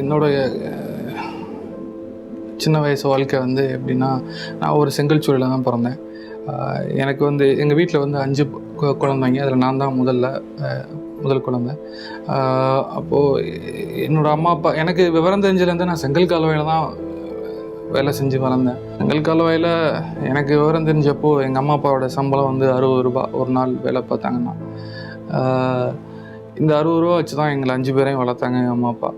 என்னோடைய சின்ன வயசு வாழ்க்கை வந்து எப்படின்னா நான் ஒரு செங்கல் சூழலில் தான் பிறந்தேன். எனக்கு வந்து எங்கள் வீட்டில் வந்து அஞ்சு குழந்தைங்க. அதில் நான் தான் முதல்ல முதல் குழந்தை. அப்போது என்னோடய அம்மா அப்பா எனக்கு விவரம் தெரிஞ்சதுலேருந்து நான் செங்கல் கால்வாயில் தான் வேலை செஞ்சு வளர்ந்தேன். எங்கள் கால்வாயில் எனக்கு விவரம் தெரிஞ்சப்போ எங்கள் அம்மா அப்பாவோட சம்பளம் வந்து அறுபது ரூபா ஒரு நாள் வேலை பார்த்தாங்கன்னா. இந்த அறுபது ரூபா வச்சு தான் எங்களை அஞ்சு பேரையும் வளர்த்தாங்க எங்கள் அம்மா அப்பா.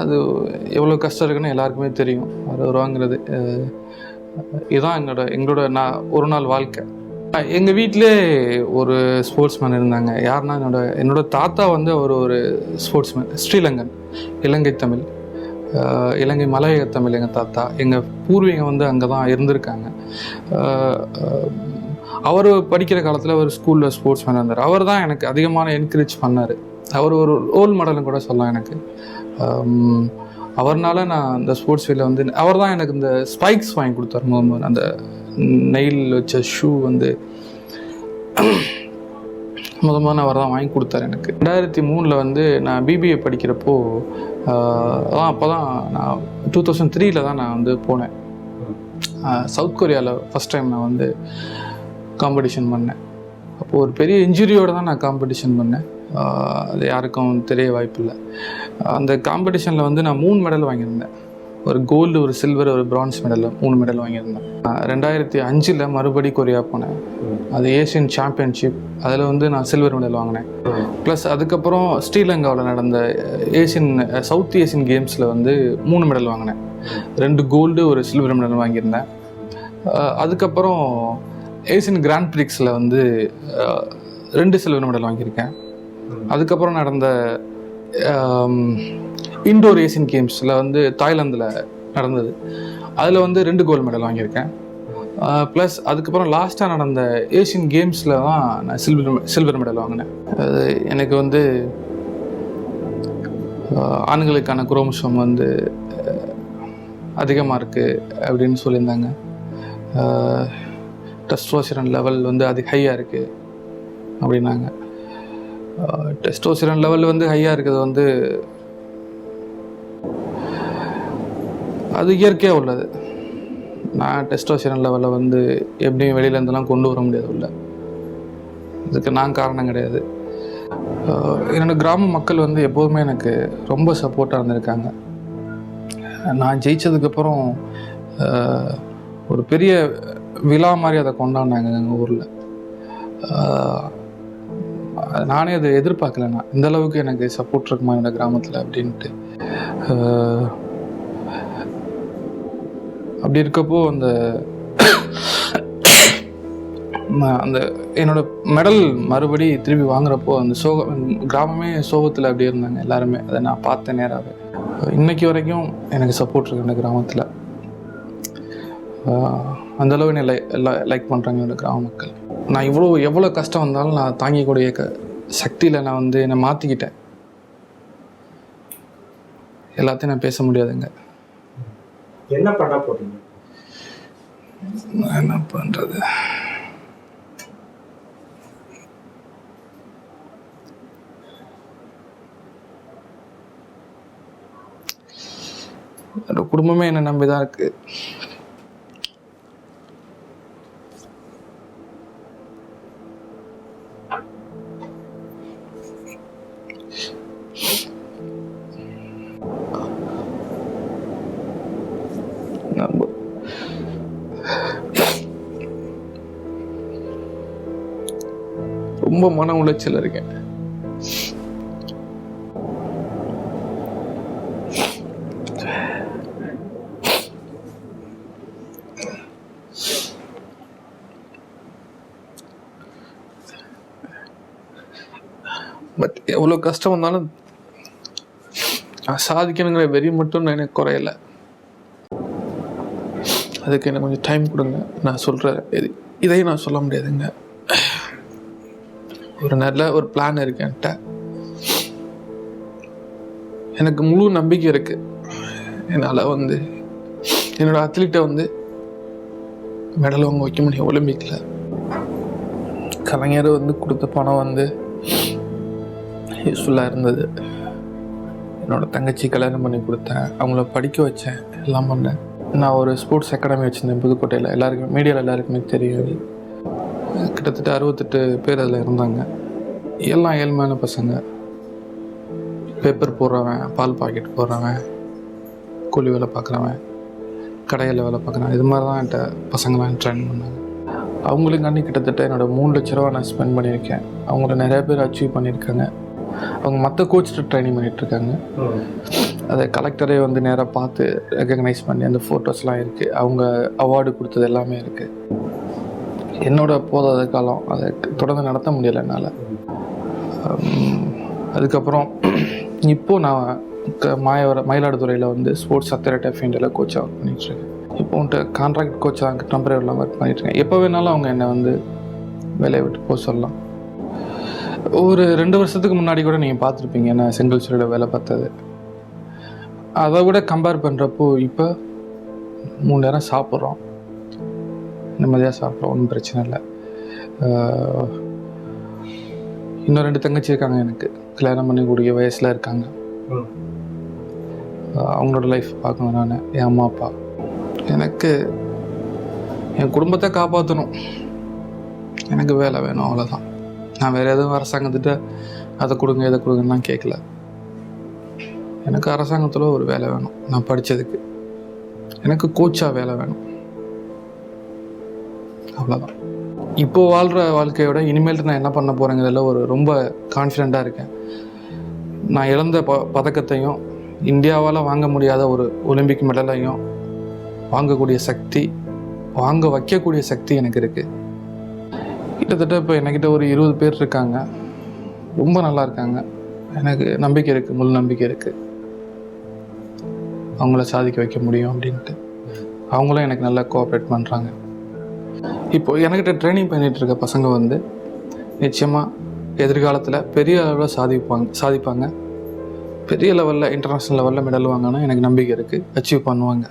அது எவ்வளோ கஷ்டம் இருக்குன்னு எல்லாருக்குமே தெரியும். அறுபது ரூபாங்கிறது இதுதான் எங்களோட எங்களோட நான் ஒரு நாள் வாழ்க்கை. எங்கள் வீட்டிலே ஒரு ஸ்போர்ட்ஸ்மேன் இருந்தாங்க. யாருன்னா என்னோட என்னோட தாத்தா வந்து அவர் ஒரு ஸ்போர்ட்ஸ்மேன் ஸ்ரீலங்கன் இலங்கை தமிழ். இலங்கை மலையக தமிழ் எங்கள் தாத்தா எங்கள் பூர்வீகம் வந்து அங்கே தான் இருந்திருக்காங்க அவர் படிக்கிற காலத்தில் ஒரு ஸ்கூலில் ஸ்போர்ட்ஸ் மேனாக இருந்தார் அவர் தான் எனக்கு அதிகமான என்கரேஜ் பண்ணார். அவர் ஒரு ரோல் மாடலும் கூட சொல்லலாம் எனக்கு. அவர்னால நான் இந்த ஸ்போர்ட்ஸ் ஃபீல்டில் வந்து அவர் தான் எனக்கு இந்த ஸ்பைக்ஸ் வாங்கி கொடுத்தார். முதல் அந்த நெயில் வச்ச ஷூ வந்து. முத முதல்ல அவர் தான் வாங்கி கொடுத்தாரு எனக்கு. ரெண்டாயிரத்தி மூணில் வந்து நான் பிபிஏ படிக்கிறப்போ அதான் அப்போ தான் நான் டூ தௌசண்ட் த்ரீல தான் நான் வந்து போனேன். சவுத் கொரியாவில் ஃபஸ்ட் டைம் நான் வந்து காம்படிஷன் பண்ணேன். அப்போது ஒரு பெரிய இன்ஜுரியோடு தான் நான் காம்படிஷன் பண்ணேன். அது யாருக்கும் தெரிய வாய்ப்பில்லை. அந்த காம்படிஷனில் வந்து நான் மூணு மெடல் வாங்கியிருந்தேன். ஒரு கோல்டு ஒரு சில்வர் ஒரு பிரான்ஸ் மெடல் மூணு மெடல் வாங்கியிருந்தேன். ரெண்டாயிரத்தி அஞ்சில் மறுபடி கொரியா போனேன். அது ஏஷியன் சாம்பியன்ஷிப் அதில் வந்து நான் சில்வர் மெடல் வாங்கினேன். ப்ளஸ் அதுக்கப்புறம் ஸ்ரீலங்காவில் நடந்த ஏஷியன் சவுத் ஏஷியன் கேம்ஸில் வந்து மூணு மெடல் வாங்கினேன். ரெண்டு கோல்டு ஒரு சில்வர் மெடல் வாங்கியிருந்தேன். அதுக்கப்புறம் ஏசியன் கிராண்ட் பிரிக்ஸில் வந்து ரெண்டு சில்வர் மெடல் வாங்கியிருக்கேன். அதுக்கப்புறம் நடந்த இண்டோர் ஏசியன் கேம்ஸில் வந்து தாய்லாந்தில் நடந்தது. அதில் வந்து ரெண்டு கோல்டு மெடல் வாங்கியிருக்கேன். ப்ளஸ் அதுக்கப்புறம் லாஸ்ட்டாக நடந்த ஏஷியன் கேம்ஸில் தான் நான் சில்வர் சில்வர் மெடல் வாங்கினேன். அது எனக்கு வந்து ஆண்களுக்கான குரோமோசோம் வந்து அதிகமாக இருக்குது அப்படின்னு சொல்லியிருந்தாங்க. டெஸ்டோசிரன் லெவல் வந்து அது ஹையாக இருக்குது அப்படின்னாங்க. டெஸ்டோசிரன் லெவல் வந்து ஹையாக இருக்கிறது வந்து அது இயற்கையாக உள்ளது. நான் டெஸ்டோசிரன் லெவலில் வந்து எப்படியும் வெளியிலேருந்துலாம் கொண்டு வர முடியாது உள்ள. இதுக்கு நான் காரணம் கிடையாது. என்னோடய என்னோட கிராம மக்கள் வந்து எப்போதுமே எனக்கு ரொம்ப சப்போர்ட்டாக இருந்திருக்காங்க. நான் ஜெயிச்சதுக்கப்புறம் ஒரு பெரிய விழா மாதிரி அதை கொண்டாடினாங்க எங்கள் ஊரில். நானே அதை எதிர்பார்க்கல நான். இந்த அளவுக்கு எனக்கு சப்போர்ட் இருக்குமா என்னோட கிராமத்தில் அப்படின்ட்டு. அப்படி இருக்கப்போ அந்த அந்த என்னோட மெடல் மறுபடி திருப்பி வாங்குறப்போ அந்த சோக கிராமமே சோகத்தில் அப்படி இருந்தாங்க எல்லாருமே. அதை நான் பார்த்த நேராகவே. இன்னைக்கு வரைக்கும் எனக்கு சப்போர்ட் இருக்கு அந்த கிராமத்தில். அந்த அளவு என்னை லை லைக் பண்ணுறாங்க என்னோட கிராம மக்கள். நான் இவ்வளோ எவ்வளோ கஷ்டம் வந்தாலும் நான் தாங்கிக்கூடிய க சக்தியில் நான் வந்து என்னை மாற்றிக்கிட்டேன் எல்லாத்தையும் நான் பேச முடியாதுங்க. என்ன பண்ண போறீங்க? நான் என்ன பண்றது? என்னோட குடும்பமே என்னை நம்பிதான் இருக்கு. ரொம்ப மன உளைச்சல் இருக்கேன். பட் எவ்வளோ கஷ்டம் வந்தாலும் நான் சாதிக்கணுங்கிற வெறி மட்டும் நான் எனக்கு குறையல. அதுக்கு எனக்கு கொஞ்சம் டைம் கொடுங்க. நான் சொல்கிறேன் இது இதையும் நான் சொல்ல முடியாதுங்க. ஒரு நல்ல ஒரு பிளான் இருக்கு என்கிட்ட. எனக்கு முழு நம்பிக்கை இருக்கு. என்னால் வந்து என்னோட அத்லீட்டை வந்து மெடல் வாங்க வைக்க முடியும் ஒலிம்பிக்கில் கலைஞர் வந்து கொடுத்த பணம் வந்து யூஸ்ஃபுல்லாக இருந்தது. என்னோட தங்கச்சி கல்யாணம் பண்ணி கொடுத்தேன். அவங்கள படிக்க வச்சேன் எல்லாம் பண்ணேன். நான் ஒரு ஸ்போர்ட்ஸ் அகாடமி வச்சுருந்தேன் புதுக்கோட்டையில். எல்லாருக்கும் மீடியாவில் எல்லாருக்குமே தெரியும் கிட்டத்தட்ட அறுபத்தெட்டு பேர் அதில் இருந்தாங்க. எல்லாம் ஏழ்மையான பசங்க. பேப்பர் போடுறவன் பால் பாக்கெட் போடுறவன் கூலி வேலை பார்க்குறவன் கடையில் வேலை பார்க்குறவன் இது மாதிரி தான் என்கிட்ட பசங்களாம் ட்ரெயின் பண்ணாங்க. அவங்களுக்காண்டி கிட்டத்தட்ட என்னோட மூணு லட்ச ரூபா நான் ஸ்பெண்ட் பண்ணியிருக்கேன். அவங்கள நிறைய பேர் அச்சீவ் பண்ணியிருக்காங்க. அவங்க மற்ற கோச்சிட்ட ட்ரைனிங் பண்ணிகிட்ருக்காங்க அதை கலெக்டரே வந்து நேராக பார்த்து ரெக்கக்னைஸ் பண்ணி அந்த ஃபோட்டோஸ்லாம் இருக்குது அவங்க அவார்டு கொடுத்தது எல்லாமே இருக்குது என்னோட போதாத காலம் அதை தொடர்ந்து நடத்த முடியலை என்னால். அதுக்கப்புறம் இப்போ நான் க- மாயவர மயிலாடுதுறையில் வந்து ஸ்போர்ட்ஸ் அத்தாரிட்டி ஆஃப் இந்தியாவில் கோச்சாக ஒர்க் பண்ணிகிட்ருக்கேன் இப்போ உன்ட்டு கான்ட்ராக்ட் கோச்சாக டெம்பரரியில் ஒர்க் பண்ணிகிட்ருக்கேன் எப்போ வேணாலும் அவங்க என்னை வந்து வேலையை விட்டு போக சொல்லலாம். ஒரு ரெண்டு வருஷத்துக்கு முன்னாடி கூட நீங்கள் பார்த்துருப்பீங்க நான் செங்கல் சூரியோட வேலை பார்த்தது. அதை விட கம்பேர் பண்ணுறப்போ இப்போ மூணு நேரம் சாப்பிட்றோம். நிம்மதியாக சாப்பிட்றோம் ஒன்றும் பிரச்சனை இல்லை. இன்னும் ரெண்டு தங்கச்சி இருக்காங்க எனக்கு. கல்யாணம் பண்ணக்கூடிய வயசில் இருக்காங்க. அவங்களோட லைஃப் பார்க்கணும் நான் என் அம்மா அப்பா. எனக்கு என் குடும்பத்தை காப்பாற்றணும் எனக்கு வேலை வேணும் அவ்வளோதான் நான் வேறு எதுவும் அரசாங்கத்திட்ட அதை கொடுங்க இதை கொடுங்கலாம் கேட்கல எனக்கு அரசாங்கத்தில் ஒரு வேலை வேணும் நான் படித்ததுக்கு எனக்கு கோச்சாக வேலை வேணும். அவ்வளோதான் இப்போது வாழ்கிற வாழ்க்கையோட இனிமேல் நான் என்ன பண்ண போகிறேங்கிறதுல ஒரு ரொம்ப கான்ஃபிடெண்ட்டாக இருக்கேன். நான் இழந்த ப பதக்கத்தையும் இந்தியாவால் வாங்க முடியாத ஒரு ஒலிம்பிக் மெடலையும் வாங்கக்கூடிய சக்தி வாங்க வைக்கக்கூடிய சக்தி எனக்கு இருக்குது கிட்டத்தட்ட இப்போ என்கிட்ட ஒரு இருபது பேர் இருக்காங்க. ரொம்ப நல்லா இருக்காங்க. எனக்கு நம்பிக்கை இருக்குது முழு நம்பிக்கை இருக்குது அவங்கள சாதிக்க வைக்க முடியும் அப்படின்ட்டு. அவங்களும் எனக்கு நல்லா கோஆப்ரேட் பண்ணுறாங்க இப்போ என்கிட்ட ட்ரைனிங் பண்ணிட்டு இருக்க பசங்க வந்து நிச்சயமாக எதிர்காலத்தில் பெரிய அளவில் சாதிப்பாங்க சாதிப்பாங்க. பெரிய லெவலில் இன்டர்நேஷ்னல் லெவலில் மெடல் வாங்கன்னா எனக்கு நம்பிக்கை இருக்குது அச்சீவ் பண்ணுவாங்க.